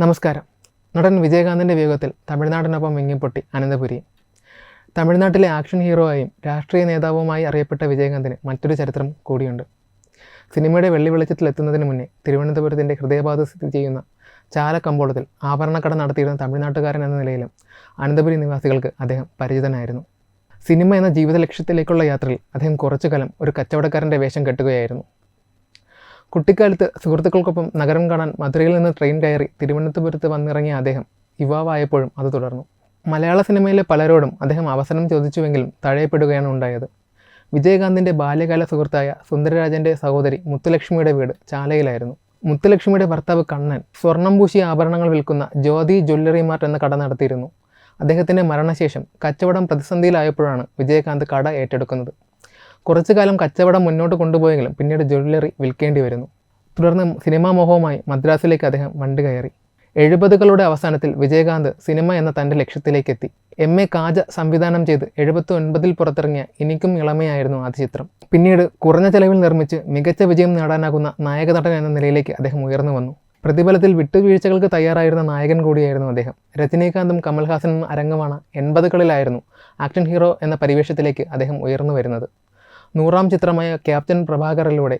നമസ്കാരം. നടൻ വിജയകാന്തിന്റെ വിയോഗത്തിൽ തമിഴ്നാടിനൊപ്പം വിങ്ങിപ്പൊട്ടി അനന്തപുരി. തമിഴ്നാട്ടിലെ ആക്ഷൻ ഹീറോയായും രാഷ്ട്രീയ നേതാവുമായി അറിയപ്പെട്ട വിജയകാന്തിന് മറ്റൊരു ചരിത്രം കൂടിയുണ്ട്. സിനിമയുടെ വെള്ളി വെളിച്ചത്തിലെത്തുന്നതിന് മുന്നേ തിരുവനന്തപുരത്തിന്റെ ഹൃദയഭാഗത്ത് സ്ഥിതി ചെയ്യുന്ന ചാലക്കമ്പോളത്തിൽ ആഭരണക്കട നടത്തിയിരുന്ന തമിഴ്നാട്ടുകാരൻ എന്ന നിലയിലും അനന്തപുരി നിവാസികൾക്ക് അദ്ദേഹം പരിചിതനായിരുന്നു. സിനിമ എന്ന ജീവിത ലക്ഷ്യത്തിലേക്കുള്ള യാത്രയിൽ അദ്ദേഹം കുറച്ചു കാലം ഒരു കച്ചവടക്കാരന്റെ വേഷം കെട്ടുകയായിരുന്നു. കുട്ടിക്കാലത്ത് സുഹൃത്തുക്കൾക്കൊപ്പം നഗരം കാണാൻ മധുരയിൽ നിന്ന് ട്രെയിൻ കയറി തിരുവനന്തപുരത്ത് വന്നിറങ്ങിയ അദ്ദേഹം യുവാവായപ്പോഴും അത് തുടർന്നു. മലയാള സിനിമയിലെ പലരോടും അദ്ദേഹം അവസരം ചോദിച്ചുവെങ്കിലും തഴയപ്പെടുകയാണ് ഉണ്ടായത്. വിജയകാന്തിന്റെ ബാല്യകാല സുഹൃത്തായ സുന്ദരരാജന്റെ സഹോദരി മുത്തുലക്ഷ്മിയുടെ വീട് ചാലയിലായിരുന്നു. മുത്തുലക്ഷ്മിയുടെ ഭർത്താവ് കണ്ണൻ സ്വർണം പൂശിയ ആഭരണങ്ങൾ വിൽക്കുന്ന ജ്യോതി ജ്വല്ലറി മാർട്ട് എന്ന കട നടത്തിയിരുന്നു. അദ്ദേഹത്തിന്റെ മരണശേഷം കച്ചവടം പ്രതിസന്ധിയിലായപ്പോഴാണ് വിജയകാന്ത് കട ഏറ്റെടുക്കുന്നത്. കുറച്ചു കാലം കച്ചവടം മുന്നോട്ട് കൊണ്ടുപോയെങ്കിലും പിന്നീട് ജ്വല്ലറി വിൽക്കേണ്ടി വരുന്നു. തുടർന്ന് സിനിമാ മോഹവുമായി മദ്രാസിലേക്ക് അദ്ദേഹം വണ്ടി കയറി. എഴുപതുകളുടെ അവസാനത്തിൽ വിജയകാന്ത് സിനിമ എന്ന തന്റെ ലക്ഷ്യത്തിലേക്കെത്തി. എം. എ. കാജ സംവിധാനം ചെയ്ത് എഴുപത്തി ഒൻപതിൽ പുറത്തിറങ്ങിയ ഇനിക്കും ഇളമയായിരുന്നു ആദ്യ ചിത്രം. പിന്നീട് കുറഞ്ഞ ചെലവിൽ നിർമ്മിച്ച് മികച്ച വിജയം നേടാനാകുന്ന നായക നടൻ എന്ന നിലയിലേക്ക് അദ്ദേഹം ഉയർന്നു വന്നു. പ്രതിഫലത്തിൽ വിട്ടുവീഴ്ചകൾക്ക് തയ്യാറായിരുന്ന നായകൻ കൂടിയായിരുന്നു അദ്ദേഹം. രജനീകാന്തും കമൽഹാസനും അരങ്ങമാണ് എൺപതുകളിലായിരുന്നു ആക്ഷൻ ഹീറോ എന്ന പരിവേഷത്തിലേക്ക് അദ്ദേഹം ഉയർന്നു വരുന്നത്. നൂറാം ചിത്രമായ ക്യാപ്റ്റൻ പ്രഭാകറിലൂടെ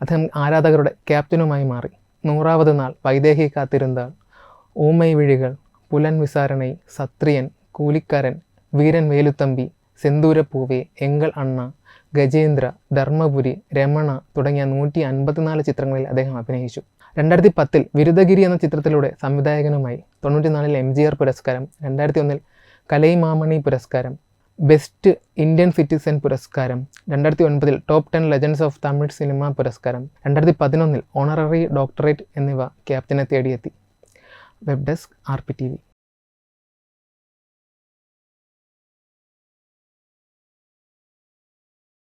അദ്ദേഹം ആരാധകരുടെ ക്യാപ്റ്റനുമായി മാറി. നൂറാവത് നാൾ വൈദേഹി കാത്തിരുന്നാൾ ഊമൈ വിഴികൾ പുലൻ വിസാരണൈ സത്രിയൻ കൂലിക്കാരൻ വീരൻ വേലുത്തമ്പി സെന്തൂരപ്പൂവെ എങ്കൽ അണ്ണ ഗജേന്ദ്ര ധർമ്മപുരി രമണ തുടങ്ങിയ നൂറ്റി അൻപത്തിനാല് ചിത്രങ്ങളിൽ അദ്ദേഹം അഭിനയിച്ചു. രണ്ടായിരത്തി പത്തിൽ വിരുദ്ധഗിരി എന്ന ചിത്രത്തിലൂടെ സംവിധായകനുമായി തൊണ്ണൂറ്റിനാലിൽ എം ജി ആർ പുരസ്കാരം രണ്ടായിരത്തി ഒന്നിൽ കലൈമാമണി പുരസ്കാരം ബെസ്റ്റ് ഇന്ത്യൻ സിറ്റിസൺ പുരസ്കാരം രണ്ടായിരത്തി ഒൻപതിൽ top ten legends of Tamil cinema പുരസ്കാരം രണ്ടായിരത്തി പതിനൊന്നിൽ ഓണററി ഡോക്ടറേറ്റ് എന്നിവ ക്യാപ്റ്റനെ തേടിയെത്തി. Web desk R P T V